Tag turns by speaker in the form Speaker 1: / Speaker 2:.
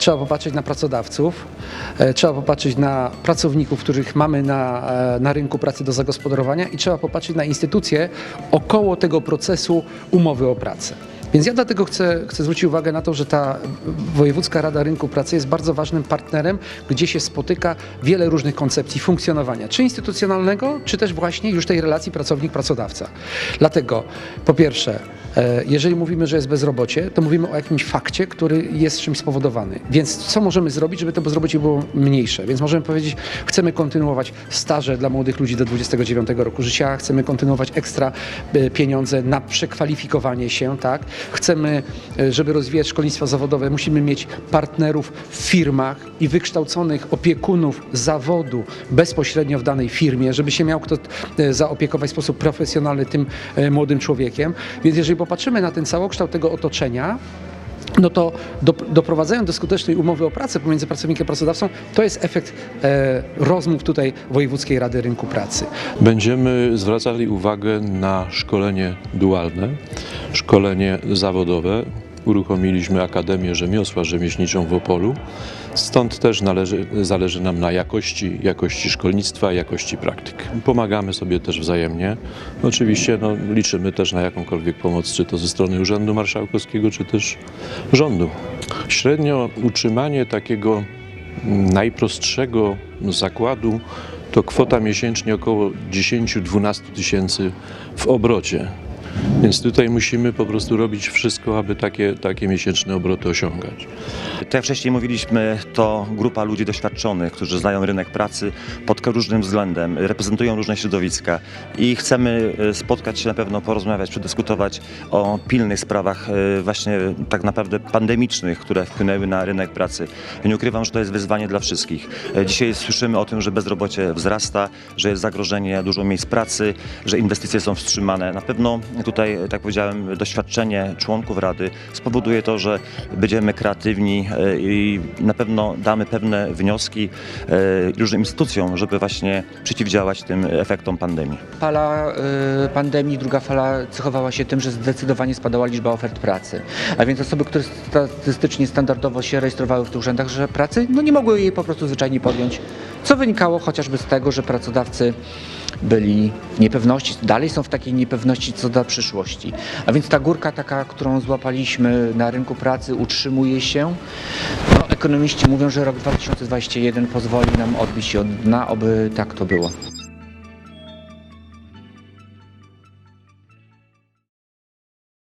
Speaker 1: Trzeba popatrzeć na pracodawców, e, trzeba popatrzeć na pracowników, których mamy na, e, na rynku pracy do zagospodarowania i trzeba popatrzeć na instytucje około tego procesu umowy o pracę. Więc ja dlatego chcę, chcę zwrócić uwagę na to, że ta Wojewódzka Rada Rynku Pracy jest bardzo ważnym partnerem, gdzie się spotyka wiele różnych koncepcji funkcjonowania, czy instytucjonalnego, czy też właśnie już tej relacji pracownik-pracodawca. Dlatego po pierwsze, jeżeli mówimy, że jest bezrobocie, to mówimy o jakimś fakcie, który jest czymś spowodowany. Więc co możemy zrobić, żeby to bezrobocie było mniejsze? Więc możemy powiedzieć, chcemy kontynuować staże dla młodych ludzi do 29 roku życia, chcemy kontynuować ekstra e, pieniądze na przekwalifikowanie się, tak? Chcemy, e, żeby rozwijać szkolnictwo zawodowe, musimy mieć partnerów w firmach i wykształconych opiekunów zawodu bezpośrednio w danej firmie, żeby się miał kto e, zaopiekować w sposób profesjonalny tym e, młodym człowiekiem. Więc jeżeli popatrzymy na ten całokształt tego otoczenia, no to do, doprowadzając do skutecznej umowy o pracę pomiędzy pracownikiem a pracodawcą, to jest efekt e, rozmów tutaj Wojewódzkiej Rady Rynku Pracy.
Speaker 2: Będziemy zwracali uwagę na szkolenie dualne, szkolenie zawodowe. Uruchomiliśmy Akademię Rzemiosła Rzemieślniczą w Opolu. Stąd też należy, zależy nam na jakości, jakości szkolnictwa, jakości praktyk. Pomagamy sobie też wzajemnie. Oczywiście no, liczymy też na jakąkolwiek pomoc, czy to ze strony Urzędu Marszałkowskiego, czy też rządu. Średnio utrzymanie takiego najprostszego zakładu to kwota miesięcznie około 10-12 tysięcy w obrocie. Więc tutaj musimy po prostu robić wszystko, aby takie, takie miesięczne obroty osiągać.
Speaker 3: Tak jak wcześniej mówiliśmy, to grupa ludzi doświadczonych, którzy znają rynek pracy pod różnym względem, reprezentują różne środowiska i chcemy e, spotkać się na pewno, porozmawiać, przedyskutować o pilnych sprawach e, właśnie tak naprawdę pandemicznych, które wpłynęły na rynek pracy. Nie ukrywam, że to jest wyzwanie dla wszystkich. E, Dzisiaj słyszymy o tym, że bezrobocie wzrasta, że jest zagrożenie dużo miejsc pracy, że inwestycje są wstrzymane. Na pewno tutaj, tak jak powiedziałem, doświadczenie członków Rady spowoduje to, że będziemy kreatywni e, i na pewno damy pewne wnioski e, różnym instytucjom, żeby właśnie przeciwdziałać tym efektom pandemii.
Speaker 4: Fala pandemii, druga fala cechowała się tym, że zdecydowanie spadała liczba ofert pracy. A więc osoby, które statystycznie, standardowo się rejestrowały w tych urzędach że pracy, no nie mogły jej po prostu zwyczajnie podjąć. Co wynikało chociażby z tego, że pracodawcy byli w niepewności, dalej są w takiej niepewności co do przyszłości. A więc ta górka taka, którą złapaliśmy na rynku pracy utrzymuje się. No, ekonomiści mówią, że rok 2021 pozwoli nam odbić się od dna, oby tak to było.